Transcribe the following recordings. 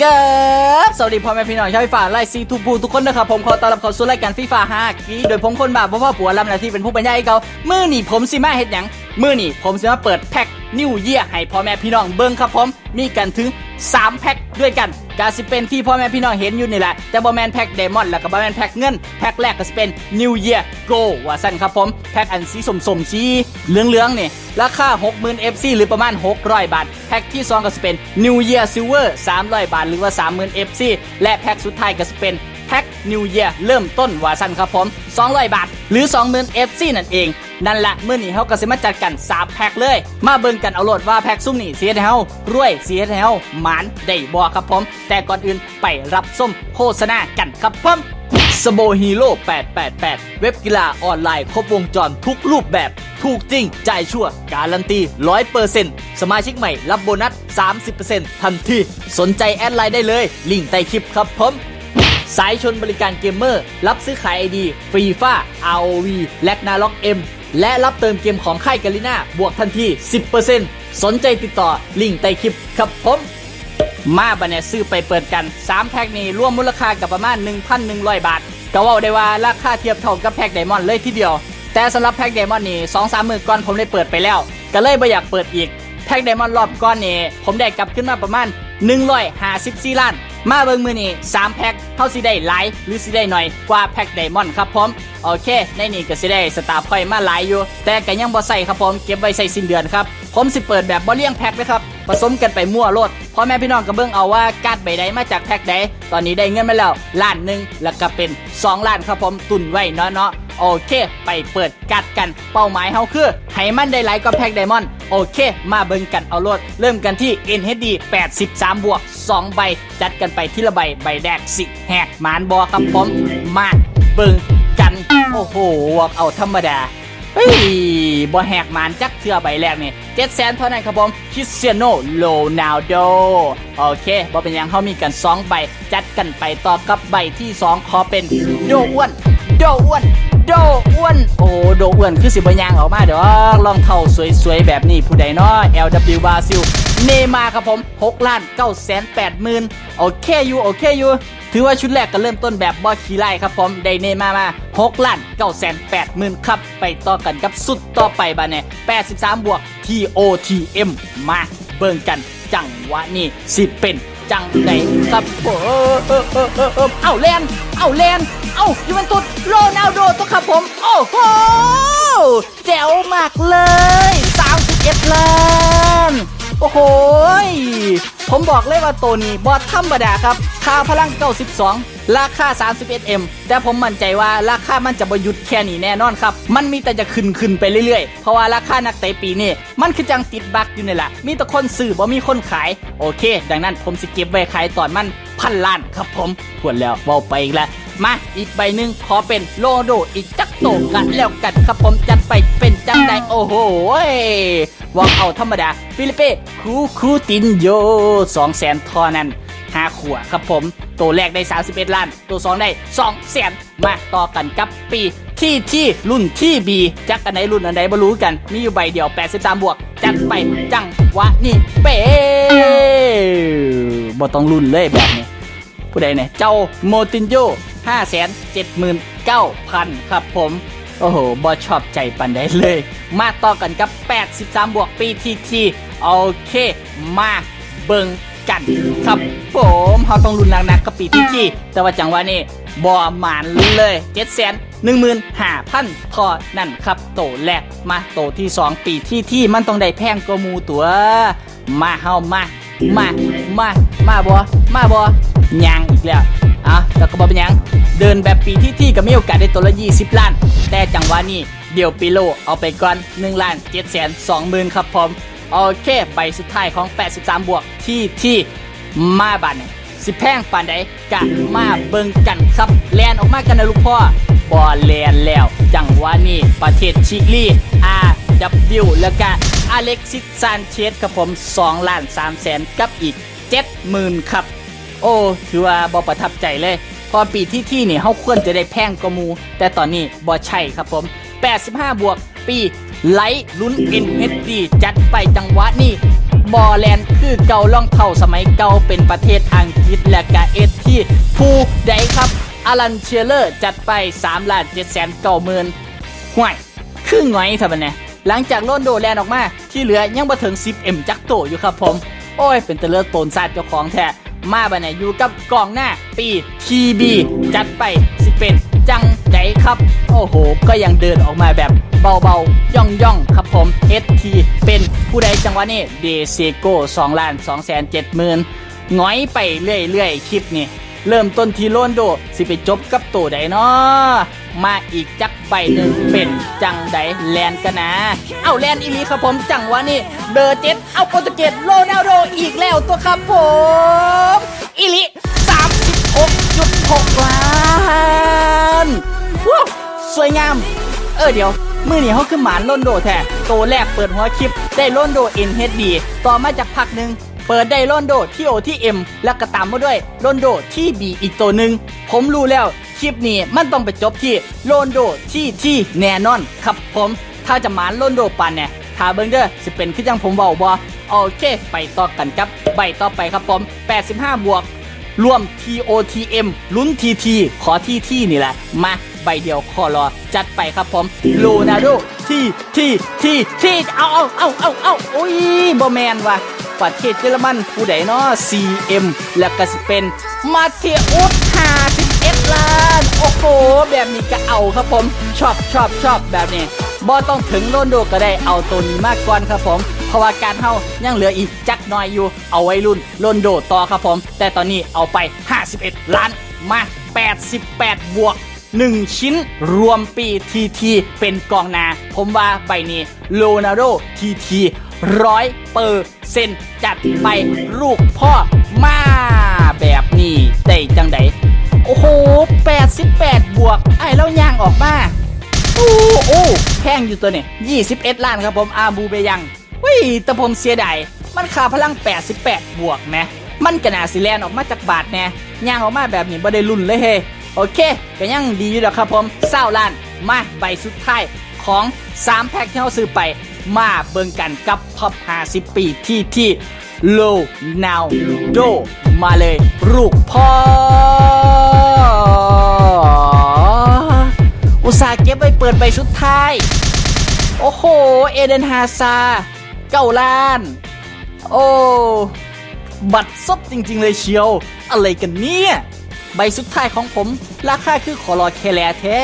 เกิบสวัสดีพ่อแม่พี่น้องชาวฟีฟ่าไลซีทูบูทุกคนนะครับผมขอต้อนรับเข้าสู่รายการฟีฟ่าห้ากีโดยผมคนบาปเพราะว่อผัวลำหน้าที่เป็นผู้บรรยายเขามื่อหนีผมสิมาเฮ็ดหยัง มื่อนี่ผมสิมาเปิดแพ็คนิวเยียให้พ่อแม่พี่น้องเบิ่งครับผมมีกันถึง 3 แพ็คด้วยกันกาสิเป็นที่พ่อแม่พี่น้องเห็นอยู่นี่แหละแต่บ่แมนแพ็คเดมอนแล้วก็บ่แมนแพ็คเงินแพ็คแรกก็สิเป็น New Year Go ว่าสั้นครับผมแพ็คอันสีสมสมๆสีเหลืองๆนี่ราคา 60,000 FC หรือประมาณ 600 บาท แพ็คที่ 2 ก็จะเป็น New Year Silver 300 บาท หรือว่า 30,000 FC และแพ็คสุดท้ายก็จะเป็น แพ็ค New Year เริ่มต้นว่าสั้นครับผม 200 บาท หรือ 20,000 FC นั่นเอง นั่นแหละเมื่อนี้เขาก็สิมาจัดกัน 3 แพ็คเลย มาเบิ่งกันเอาโหลดว่าแพ็คซุ่มนี่เสียเฮารวยเสียเฮาหมานได้บ่ครับผม แต่ก่อนอื่นไปรับส้มโฆษณากันครับผมสโบฮีโร่888 เว็บกีฬาออนไลน์ครบวงจรทุกรูปแบบ ถูกจริง จ่ายชั่ว การันตี 100%สมาชิกใหม่รับโบนัส 30%ทันที สนใจแอดไลน์ได้เลย ลิงก์ใต้คลิปครับผม สายชนบริการเกมเมอร์ รับซื้อขายไอดีฟรีฟ้า ROV และนาล็อก M และรับเติมเกมของค่ายกาลิน่าบวกทันที 10%สนใจติดต่อลิงก์ใต้คลิปครับผมมาบันเนี่ซื้อไปเปิดกัน 3 แพ็คนี้รวมมูลค่ากับประมาณ 1,100 บาทก็ว่าได้ว่าราคาเทียบเท่ากับแพ็คไดมอนด์เลยทีเดียว แต่สำหรับแพ็คไดมอนด์นี่สองสามมือก่อนผมได้เปิดไปแล้ว ก็เลยไม่อยากเปิดอีก แพ็คไดมอนด์รอบก้อนนี่ผมได้กลับขึ้นมาประมาณ 154 ล้าน มาเบิ่งมือนี่3แพ็คเท่าสิได้หลายหรือสิได้หน่อยกว่าแพ็คไดมอนด์ครับผมโอเค ในนี่ก็สิได้สตาร์พอยมาหลายอยู่ แต่ก็ยังบ่ใส่ครับผมเก็บไว้ใส่สิ้นเดือนครับ ผมสิเปิดแบบบ่เลี่ยงแพ็คนะครับผสมกันไปมั่วโลดพ่อแม่พี่น้องก็เบิ่งเอาว่าการ์ดใบใดมาจากแพ็คใดตอนนี้ได้เงินมาแล้วล้านหนึ่งแล้วก็เป็น 2 ล้านครับผมตุนไว้เนาะเนาะ โอเค ไปเปิดกัดกันเป้าหมายเฮาคือให้มันได้หลายกว่าแพ็คไดมอนด์โอเค มาเบิ่งกันเอาโลด เริ่มกันที่ NHD 83 บวก 2 ใบ จัดกันไปที่ละใบ ใบแรกสิ แหกหมานบอครับผมมาเบิ่งกัน โอ้โหวอกเอาธรรมดาเฮ้ยบ่แหกมานจักเทือใบแรกนี่เจ็ดแสนเท่านั้นครับผมคริสเตียโนโรนัลโด โอเคบ่เป็นยังเขามีกัน 2 ใบ จัดกันไปต่อกับใบที่ 2 ขอเป็นโดอ้วน โดอ้วน โดอ้วน โอ้โดอ้วนคือสิบยางออกมาเดี๋ยวลองเท่าสวยๆ แบบนี้ผู้ใดเนาะ LW บราซิล เนมาครับผม6ล้าน9แสน8หมื่นโอเคอยู่โอเคอยู่ถือว่าชุดแรกก็เริ่มต้นแบบบอคีไล่ครับผมได้เนมามา6ล้าน9แสน8หมื่นครับ ไปต่อกันกับสุดต่อไปบาเนี่ย83 บวก TOTM มาเบิ่งกันจังหวะนี้สิเป็น จังไหนครับผมเอ้าแลนเอ้าแลนเอ้ายูเวนตุสโรนัลโดตัวครับผม โอ้โหแจ๋วมากเลย31ล้าน โอ้โหผมบอกเลยว่าตัวนี้บอดธรรมดาครับ ค่าพลัง 92 ราคา 31M แต่ผมมั่นใจว่าราคามันจะบหยุดแค่นี้แน่นอนครับ มันมีแต่จะขึ้นขึ้นไปเรื่อยๆ เพราะว่าราคานักเตะปีนี้มันคือจังติดบักอยู่นี่แหละ มีแต่คนซื้อบ่มีคนขาย โอเค ดังนั้นผมสิเก็บไว้ขายตอนมันพันล้านครับผมทวนแล้วเบาไปอีกแล้วมาอีกใบหนึ่งขอเป็นโลโดอีกจักโตกันแล้วกันครับผมจัดไปเป็นจังใดโอ้โห วางเอาธรรมดา ฟิลิเป้คูคูตินโยสองแสนทอนั้นห้าขวครับผม ตัวแรกได้ 31 ล้าน ตัวสองได้2แสนมาต่อกันกับปีที่ที่รุ่นที่บีจักกันไหนรุ่นอันใดบ่รู้กัน มีอยู่ใบเดียว 83 บวก จัดไปจังวะนี่เป้บ่ต้องรุ่นเลยแบบนี้ ผู้ใดเนี่ยเจ้าโมตินโย5 7 9 0 0 0 ครับผม โอ้โหบอชอบใจปันได้เลย มาต่อกันกับ 83 บวกปีทีทีโอเค มาเบิงกันครับผมเขาต้องรุนหนักๆกับปีทีทีแต่ว่าจังหวะนี้บอหมานเลย7 1 5 0 0 0ทอนั่นครับ โตแรกมาโตที่2ปีที่ที่มันต้องได้แพงกว่ามูตัว มาเฮามา มา มา มาบอมาบอยางอีกแล้ว อะแต่ก็บอกเป็นยัง เดินแบบปีที่ที่ก็มีโอกาสได้ตัวละ 20 ล้าน แต่จังหวะนี้เดี๋ยวปิโลเอาไปก่อน1ล้าน7แสน2หมื่นครับผมโอเคใบสุดท้ายของ 83 บวกที่ที่มาบันสิแพงปานใดกะมาเบิงกันครับแลนออกมากันนะลูกพ่อบอลแลนแล้ว จังหวะนี้ประเทศชิลี RW แล้วก็อเล็กซิสซานเชสครับผม 2 ล้าน3แสนกับอีก 70,000 ครับ โอ้ ถือว่าบอประทับใจเลย พอปีที่ที่นี่เขาควรจะได้แพงกว่ามู แต่ตอนนี้บอใช่ครับผม 85 บวก ปีไลท์ลุ้น NHD จัดไปจังหวะนี้บอแลนด์คือเก่าล่องเท่าสมัยเก่าเป็นประเทศอังกฤษและกาเอสที่ผู้ใดครับอลันเชียเลอร์จัดไป3ล้าน7แสนเก้าหมื่นห่วยครึ่งหน่อยทำไมเนี่ยหลังจากโลนโดแลนออกมา ที่เหลือยังบ่ถึง 10M จักโตอยู่ครับผม โอ้ย เป็นตะเลือดโตนซาดเจ้าของแท้ มาบันเนี่ยอยู่กับกองหน้าปีทีบีจัดไปสิเป็นจังใจครับ โอ้โห ก็ยังเดินออกมาแบบเบาๆ ย่องย่องๆครับผม ST เป็นผู้ใดจังหวะนี้เดเซโก้2ล้าน2แสน7หมื่นหงอยไปเรื่อยๆ คลิปนี้ เริ่มต้นที่โลนโด สิไปจบกับตัวใดเนาะมาอีกจักใบหนึ่งเป็นจังใดแลนกันนะ เอาแลนอีลีครับผมจังวะนี่เบอร์เจ็ดเอาโปรตุเกสโรนัลโดอีกแล้วตัวครับผมอีหลี36.6ล้านว้าวสวยงาม เออเดี๋ยวมือนี่เขาคือหมานโลนโดแท้โตวแรกเปิดหัวคลิปได้โลนโด NHD ต่อมาจากพักหนึ่ง เปิดได้โลนโดที่โอที่เอ็มแล้วก็ตามมาด้วยโลนโดที่บีอีกตัวหนึ่งผมรู้แล้วคลิปนี้มันต้องไปจบที่โลนโดที่ที่แน่นอนครับผมถ้าจะหมานโลนโดปันเนี่ยถ้าเบิ้งเด้อสิเป็นคือจังผมเบาบอโอเค ไปต่อกันครับใบต่อไปครับผม 85 บวก รวม TOTM ลุ้น TT ขอที่ที่นี่แหละ มาใบเดียวขอรอ จัดไปครับผมโลนาโดที่ที่ที่ที่เอาเอาเอาเอาเอาโอ้ยบอแมนว่ะ ประเทศเยอรมันผู้ใดเนาะ CM แล้วก็สิเป็นมาเทอุส51ล้าน โอ้โห แบบนี้ก็เอาครับผมชอบชอบชอบแบบนี้บอต้องถึงโลนโดก็ได้เอาตัวนี้มากก่อนครับผม เพราะว่าการเฮายังเหลืออีกจักหน้อยอยู่ เอาไว้รุ่นโลนโดต่อครับผม แต่ตอนนี้เอาไป 51 ล้านมา 88 บวก 1 ชิ้นรวมปีทีทีเป็นกองนา ผมว่าใบนี้โลนาโดทีที ร้อยเปอร์เซ็นจัดไปลูกพ่อมาแบบนี้ได้จังไดโอ้โห 88 บวก ไอ้แล้วย่างออกมาโอ้โอ้แพงอยู่ตัวเนี่ย21 ล้านครับผมอาบูเบยังเฮ้ยแต่ผมเสียดายมันค่าพลัง 88 บวกแหมมันกระนาสิแลนออกมาจากบาทแน่ย่างออกมาแบบนี้บ่ได้รุ่นเลยเฮโอเคก็ยังดีอยู่ดอกครับผมเศร้าล้านมาใบสุดท้ายของ 3 แพ็คที่เราซื้อไป มาเบิ่งกันกับท็อป50 ปีที่ที่โลนาวโด มาเลยลูกพ่อ อุตสาเก็บไว้เปิดใบสุดท้าย โอ้โห เอเดนฮาซา เก้าล้าน โอ้ บัตรซบจริง ๆ เลยเชียว อะไรกันเนี่ย ใบสุดท้ายของผม ราคาคือขอรอแคลแท้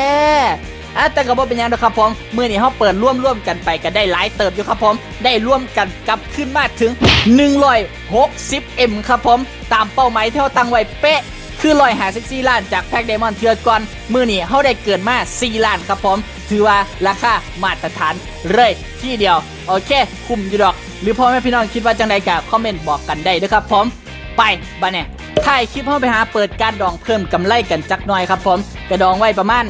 อะแต่ก็บ่เป็นยังนะครับผมมือนี้เขาเปิดร่วมร่วมกันไปก็ได้หลายเติบอยู่ครับผม ได้ร่วมกันกลับขึ้นมาถึง 160M ครับผม ตามเป้าหมายที่เราตั้งไว้เป๊ะคือลอยหา14ล้านจากแพ็กไดมอนเทือก่อน มือนี้เขาได้เกินมา 4 ล้านครับผม ถือว่าราคามาตรฐานเลยที่เดียว โอเค คุ้มอยู่ดอก หรือพ่อแม่พี่น้องคิดว่าจังใดกับคอมเมนต์บอกกันได้ด้วยครับผม ไปบ้าเนี่ยถ่ายคลิปเข้าไปหาเปิดการดองเพิ่มกำไรกันจักหน่อยครับผม กระดองไว้ประมาณ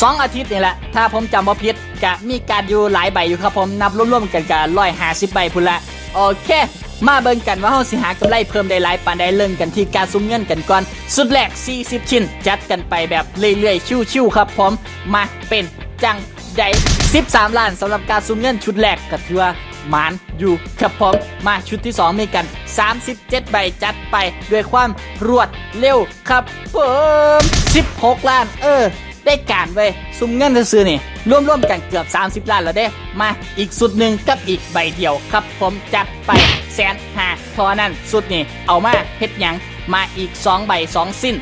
2องอาทิตย์นี่แหละ ถ้าผมจำบ่ผิดจะมีการอยู่หลายใบอยู่ครับผมนับรวมๆกันกับร้อยหาสิบใบพุ่นละโอเค มาเบิ่งกันว่าเฮาสิหากำไรเพิ่มได้หลายปานใดเริ่มกันที่การซุ้มเงินกันก่อน สุดแรก 40 ชิ้น จัดกันไปแบบเรื่อยๆ ชิวๆครับผมมาเป็นจังใด13 ล้านสำหรับการซุ้มเงินชุดแรกก็ถือว่าหมานอยู่ครับผมมาชุดที่ 2 มีกัน 37 ใบจัดไปด้วยความรวดเร็วครับผม16 ล้านเออ ได้การเว้ยซุมเงินซื้อนี่ร่วมๆกันเกือบ 30 ล้านแล้วเด้ มาอีกสุดหนึ่งกับอีกใบเดียวครับ ผมจัดไปแสนห้าทอนั้นสุดนี่เอามาเฮ็ดหยังมาอีก 2 ใบ 2 สิ้น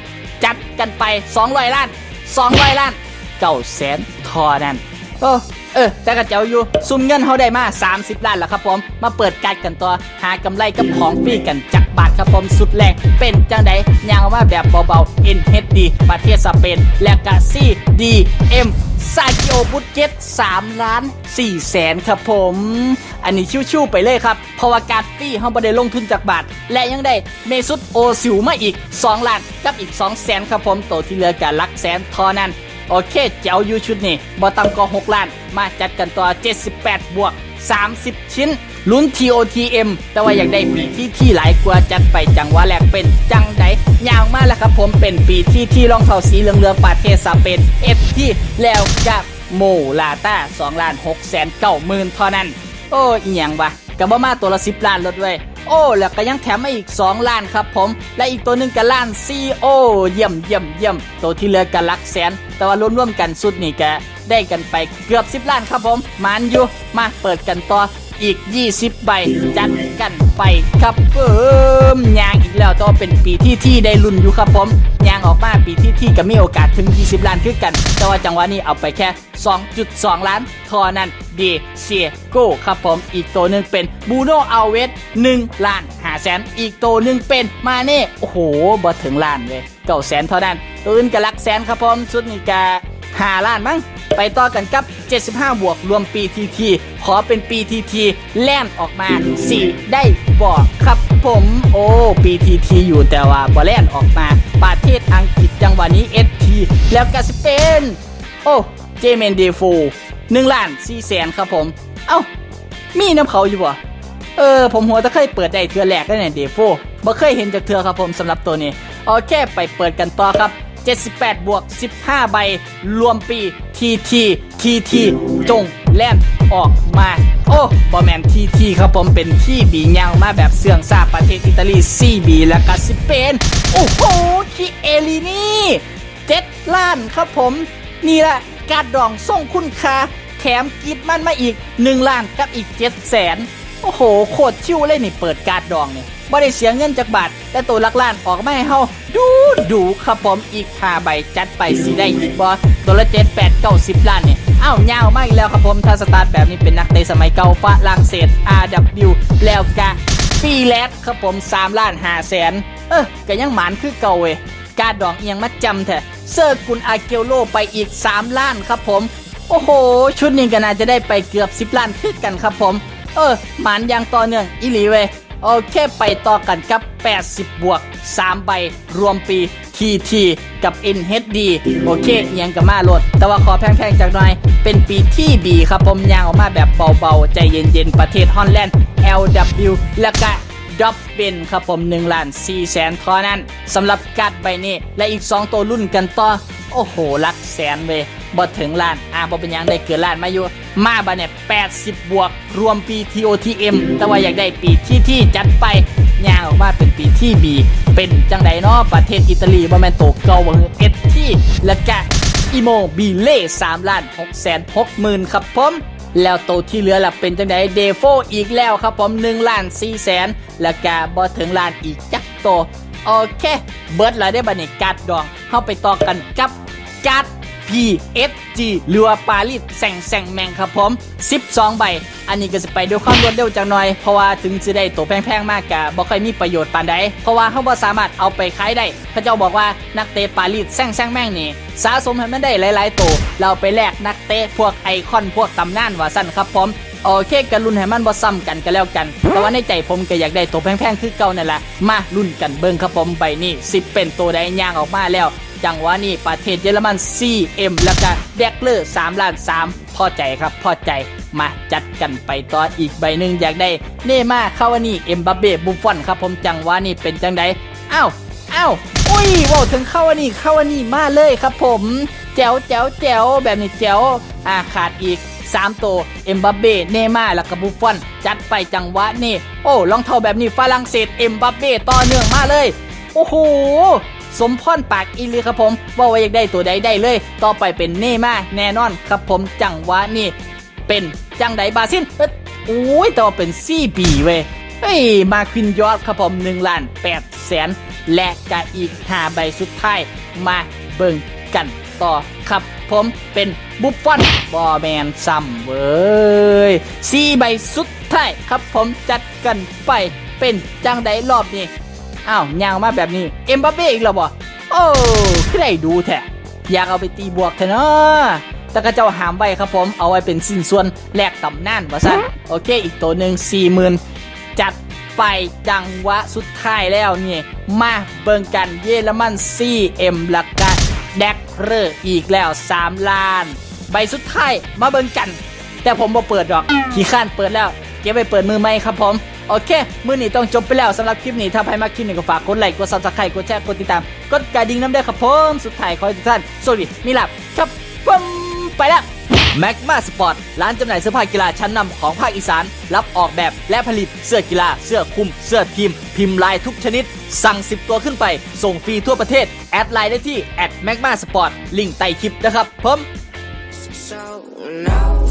จัดกันไป 200 ล้าน 200 ล้านเก้าแสนทอนั้นโอ้เออแต่กระเจ้าอยู่ซุมเงินเขาได้มา 30 ล้านแล้วครับผม มาเปิดการกันต่อหากำไรกับของฟรีกันจัก บาทครับผมสุดแรงเป็นจังไดยางออกมาแบบเบาๆ NHD ประเทศสเปน และกาซี่ DM ซากิโอบุตเจ็ต3ล้าน4แสนครับผม อันนี้ชิวๆไปเลยครับ เพราะว่าการฟรีเขาไม่ได้ลงทุนจากบาท และยังได้เมซุตโอซิวมาอีก 2 ล้านกับอีก 2 แสนครับผมโตวที่เหลือการลักแสนทอนั้น โอเคเจ้าอยู่ชุดนี้บอตัมก็ 6 ล้าน มาจัดกันต่อ 78 บวก 30 ชิ้น ลุ้น TOTM แต่ว่าอยากได้ปีที่ที่หลายกว่าจัดไปจังหวะแรกเป็นจังไดยาวมากแล้วครับผมเป็นปีที่ที่รองเท้าสีเหลืองๆประเทศสเปนเอฟที่แล้วกับโมลาต้า2ล้าน6แสนเก้าหมื่นเท่านั้น โอ้อีหยังวะกับบ่มาตัวละ 10 ล้านลดเว้ยโอ้แล้วก็ยังแถมมาอีก 2 ล้านครับผม และอีกตัวหนึ่งก็ล้านซีโอเยี่ยมเยี่ยมเยี่ยมตัวที่เหลือกันลักแสน แต่ว่ารวมๆกันสุดนี่ก็ได้กันไปเกือบ 10 ล้านครับผมมันอยู่มาเปิดกันต่อ อีก 20 ใบ จัดกันไปครับเพิ่มยางอีกแล้วต่อเป็นปีที่ที่ได้ลุ้นอยู่ครับผมยางออกมาปีที่ที่ก็มีโอกาสถึง 20 ล้านคือกัน แต่ว่าจังหวะนี้เอาไปแค่ 2.2 ล้านทอนั้นดีเซียโก้ครับผมอีกตัวหนึ่งเป็นบูโนอัลเวส1ล้าน5แสนอีกตัวหนึ่งเป็นมาเน่โอ้โหบ่ถึงล้านเลยเก้าแสนเท่านั้นต์อื่นก็หลักแสนครับผมชุดนี้ก็5ล้านมั้งไปต่อกันกับ 75 บวกรวมปีทีที ขอเป็นปีทีทีแล่นออกมา4ได้บอกครับผมโอ้ปีทีทีอยู่แต่ว่าบอแล่นออกมาประเทศอังกฤษจังหวะนี้เอทีแล้วก็สเปนโอ้เจเมนเดโฟหนึ่งล้านสี่แสนครับผม เอ้า มีน้ำเขาอยู่บ่เออ ผมหัวตะเคยเปิดได้เทือแรกได้เนี่ยเดโฟบ่เคยเห็นจากเทือครับผมสำหรับตัวนี้โอเคไปเปิดกันต่อครับ 78 บวก 15 ใบ รวมปี TT TT จงแล่น ออกมา โอ้บอแมน TT ครับผมเป็นที่บียามาแบบเสื่องซาประเทศอิตาลี CB และก็สเปน โอ้โหคิเอลินี่เจ็ดล้านครับผม นี่แหละการดองส่งคุณค่าแถมกิฟมันมาอีก 1 ล้านกับอีก7แสนโอ้โห โคตรชิวเลยนี่เปิดการดองเนี่ยบ่ได้เสียเงินจากบาท แต่ตัวลักล้านออกมาให้เฮาดู ดูครับผมอีก5ใบจัดไปสิได้อีกบอสตัวละ7 8 9 10ล้านเนี่ยอ้าวยาวมากแล้วครับผมถ้าสตาร์ทแบบนี้เป็นนักเตะสมัยเก่าฝรั่งเศส RW แล้วกะปีแรกครับผม3ล้าน5แสนเออก็ยังหมานคือเก่าเว้ยการดองเอียงมาจำแท้เซอร์กุนอาเกลโลไปอีก 3 ล้านครับผม โอ้โห ชุดนี้ก็น่าจะได้ไปเกือบ 10 ล้านขึ้นกันครับผม เออ หมันอย่างต่อเนื่องอีหลีเว้ย โอเคไปต่อกันกับ 80 บวก 3 ใบ รวมปี TT กับ NHD โอเคเอียงกับมาโหลด แต่ว่าขอแพงๆจากหน่อย เป็นปีที่บีครับผมยางออกมาแบบเบาๆ ใจเย็นๆ ประเทศฮอลแลนด์ LW แล้วก็ดับเป็นครับผม1ล้าน4แสนเท่านั้นสำหรับการ์ดใบนี้ และอีก 2 ตัวรุ่นกันต่อ โอ้โหลักแสนเว้ยบ่ถึงล้านอ่าบ่เป็นยังได้เกินล้านมาอยู่ มาบาเนี่ย80 บวก รวมปี TOTM แต่ว่าอยากได้ปีที่ที่จัดไปย่างออกมาเป็นปีที่บีเป็นจังไดเนาะประเทศอิตาลีบ่แม่นโตเก่าบ่เอ็ดที่และกะอิโมบิเล่3ล้าน6แสน6หมื่นครับผมแล้วโตที่เหลือล่ะเป็นจังไดเดโฟอีกแล้วครับผม1ล้าน4แสนแล้วก็บ่ถึงล้านอีกจักโตโอเค เบิร์ดแล้วได้บันี้การ์ดดองเข้าไปต่อกันกับ กาด PSG หรือว่าปารีสแซงแซงแมงครับผม 12 ใบ อันนี้ก็จะไปด้วยความรวดเร็วจังหน่อย เพราะว่าถึงจะได้ตัวแพงๆ มากกะบ่ค่อยมีประโยชน์ปานใด เพราะว่าเขาบ่สามารถเอาไปขายได้ พระเจ้าบอกว่านักเตะปารีสแซงแซงแมงนี่สะสมให้มันได้หลายๆ ตัว เราไปแลกนักเตะพวกไอคอนพวกตำนานว่าสั้นครับผมโอเคกันรุ่นให้มันบ่ซ้ำกันก็แล้วกัน แต่ว่าในใจผมก็อยากได้ตัวแพงๆ คือเก่านั่นแหละ มารุ่นกันเบิ่งครับผมใบนี้สิเป็นตัวใดย่างออกมาแล้ว จังหวะนี้ประเทศเยอรมัน CM แล้วก็แดกเลอร์3ล้าน3พอใจครับพอใจมาจัดกันไปต่ออีกใบหนึ่งอยากได้ เนม่าคาวานี่เอ็มบัปเบ้บุฟฟอนครับผมจังหวะนี้เป็นจังไดอ้าวอ้าวอุ้ยว่าถึงคาวานี่คาวานี่มาเลยครับผมแจ๋วแจ๋วแจ๋วแบบนี้แจ๋วอ่าขาดอีก 3 ตัวเอ็มบัปเบ้เนม่าแล้วก็บุฟฟอนจัดไปจังหวะนี้โอ้รองเท้าแบบนี้ฝรั่งเศสเอ็มบัปเบ้ต่อเนื่องมาเลย โอ้โห สมพรปากอีลีครับผมว่าว่าอยากได้ตัวใดได้เลย ต่อไปเป็นเน่มาแน่นอนครับผมจังหวะนี่เป็นจังไดบาซินเอ้โอ้ยแต่ว่าเป็นซี่บีเว้ยเฮ้ยมาควินยอดครับผม1ล้าน8แสนและกะอีก5ใบสุดท้ายมาเบิ่งกันต่อครับผมเป็นบุฟฟอนบอแมนซัมเว้ยสี่ใบสุดท้ายครับผมจัดกันไปเป็นจังไดรอบนี้ อ้าวยางมาแบบนี้ เอ็มบัปเป้อีกแล้วบ่โอ้ใคือได้ดูแท้อยากเอาไปตีบวกเถอะเนาะแต่ก็เจ้าหามไว้ครับผม เอาไว้เป็นสิ้นส่วนแลกตำนานว่ซันโอเค อีกตัวหนึ่งสี่หมื่นจัดไปจังหวะสุดท้ายแล้วนี่มาเบิ่งกันเยอรมัน CM ลักกะแดกเรอร์อีกแล้ว 3 ล้าน ใบสุดท้ายมาเบิ่งกัน แต่ผมบ่เปิดดอกขี้ข้านเปิดแล้ว เก็บไปเปิดมือไหมครับผม โอเค มือนี้ต้องจบไปแล้วสำหรับคลิปนี้ถ้าใครมาคลิปนี้ก็ฝากกดไลค์กดซับสไครต์กดแชร์กดติดตาม กดกระดิ่งน้ำได้ครับผมสุดท้ายขอให้ทุกท่านสวัสดีมีหลับครับผมไปแล้วแมกมาสปอร์ตร้านจำหน่ายเสื้อผ้ากีฬาชั้นนำของภาคอีสาน รับออกแบบและผลิตเสื้อกีฬา เสื้อคลุม เสื้อทีม พิมพ์ลายทุกชนิด สั่ง 10 ตัวขึ้นไป ส่งฟรีทั่วประเทศ แอดไลน์ได้ที่แอดแมกมาสปอร์ตลิงก์ใต้คลิปนะครับผม So no,